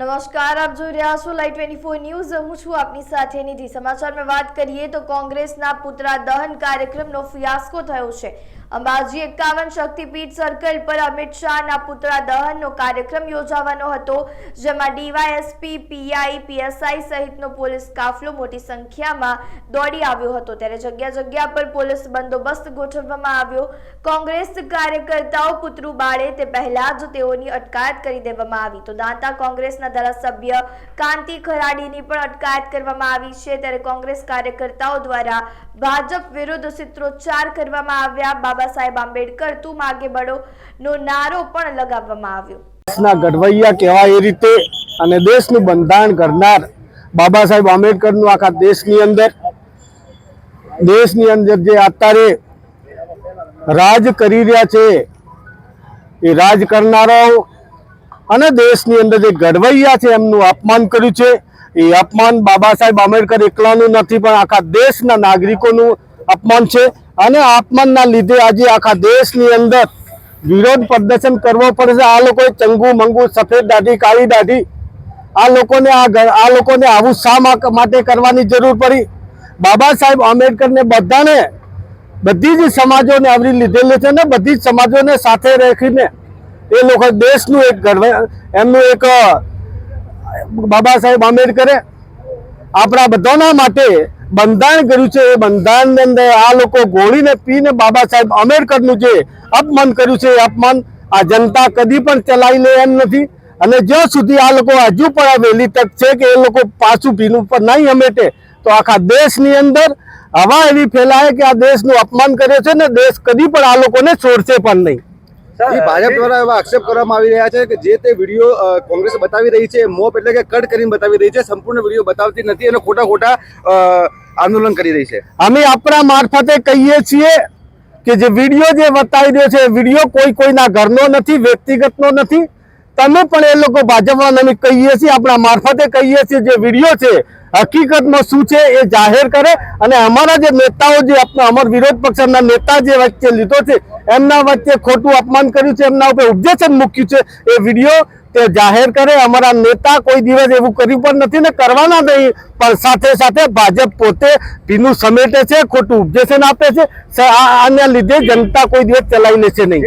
નમસ્કાર, આપ જોઈ રહ્યા છો લાઈવ ટ્વેન્ટી ફોર ન્યૂઝ હું છું આપની સાથે નિધિ. સમાચારમાં વાત કરીએ તો કોંગ્રેસના પુતરા દહન કાર્યક્રમનો ફિયાસ્કો થયો છે. અંબાજી એકાવન શક્તિપીઠ સર્કલ પર અમિત શાહના પુતળા દહનનો કાર્યક્રમ યોજાવાનો હતો, જેમાં ડીવાયએસપી, પીઆઈ, પીએસઆઈ સહિતનો પોલીસ કાફલો મોટી સંખ્યામાં દોડી આવ્યો હતો. ત્યારે જગ્યા જગ્યા પર પોલીસ બંદોબસ્ત ગોઠવવામાં આવ્યો. કોંગ્રેસ કાર્યકર્તાઓ પુતળું બાળે તે પહેલા જ તેઓની અટકાયત કરી દેવામાં આવી. તો દાંતા કોંગ્રેસના ધારાસભ્ય કાંતિ ખરાડીની પણ અટકાયત કરવામાં આવી છે. ત્યારે કોંગ્રેસ કાર્યકર્તાઓ દ્વારા ભાજપ વિરુદ્ધ સૂત્રોચ્ચાર કરવામાં આવ્યા. બાબા સાહેબ આંબેડકર તું માગે બડો નો નારો પણ લગાવવામાં આવ્યો. દેશના ગઢવૈયા કહેવાય એ રીતે અને દેશનું બંધારણ કરનાર બાબા સાહેબ આંબેડકરનું આખા દેશની અંદર. દેશની અંદર જે અત્યારે રાજ કરી રહ્યા છે, એ રાજ કરનારાઓ અને દેશની અંદર જે ઘડવૈયા છે એમનું અપમાન કર્યું છે. એ અપમાન બાબા સાહેબ આંબેડકર એકલાનું નથી, પણ આખા દેશના નાગરિકોનું અપમાન છે. અને અપમાનના લીધે આજે આખા દેશની અંદર વિરોધ પ્રદર્શન કરવો પડશે. આ લોકોએ ચંગુ, મંગુ, સફેદ દાઢી, કાળી દાઢી, આ લોકોને આ આ લોકોને આવું શા માટે કરવાની જરૂર પડી? બાબા સાહેબ આંબેડકરને બધાને, બધી જ સમાજોને આવરી લીધેલું છે ને બધી જ સમાજોને સાથે રાખીને એ લોકો દેશનું એક ગર્વ, એમનું એક બાબા સાહેબ આંબેડકરે આપણા બધાના માટે બંધારણ કર્યું છે એ બંધારણની અંદર આ લોકો ગોળીને પીને બાબા સાહેબ આંબેડકરનું જે અપમાન કર્યું છે એ અપમાન આ જનતા કદી પણ ચલાવી લે એમ નથી. અને જ્યાં સુધી આ લોકો હજુ પણ આ વહેલી તક છે કે એ લોકો પાછું ભીનું પર નહીં હમેટે તો આખા દેશની અંદર હવા એવી ફેલાય કે આ દેશનું અપમાન કર્યો છે ને દેશ કદી પણ આ લોકોને છોડશે પણ નહીં. ભાજપ દ્વારા એવા આક્ષેપ કરવામાં આવી રહ્યા છે કે જે તે વીડિયો કોંગ્રેસ બતાવી રહી છે મોપ એટલે કે કટ કરીને બતાવી રહી છે સંપૂર્ણ વીડિયો બતાવતી નથી અને ખોટા ખોટા આંદોલન કરી રહી છે. અમે આપણા મારફતે કહીએ છીએ કે જે વીડિયો જે બતાવી રહ્યો છે, વીડિયો કોઈ કોઈના ઘરનો નથી, વ્યક્તિગતનો નથી. તમે પણ એ લોકો ભાજપમાં અમે કહીએ છીએ, આપણા મારફતે કહીએ છીએ જે વીડિયો છે, હકીકતમાં શું છે એ જાહેર કરે અને અમારા જે નેતાઓ જે આપણા અમર વિરોધ પક્ષના નેતા જે વચ્ચે લીધો છે, એમના વચ્ચે ખોટું અપમાન કર્યું છે, એમના ઉપર ઉપજેશન મૂક્યું છે, એ વીડિયો તે જાહેર કરે. અમારા નેતા કોઈ દિવસ એવું કર્યું પણ નથી ને કરવાના નહીં, પણ સાથે સાથે ભાજપ પોતે ભીનું સમેટે છે, ખોટું ઉપજેશન આપે છે આના લીધે જનતા કોઈ દિવસ ચલાવી લેશે નહીં.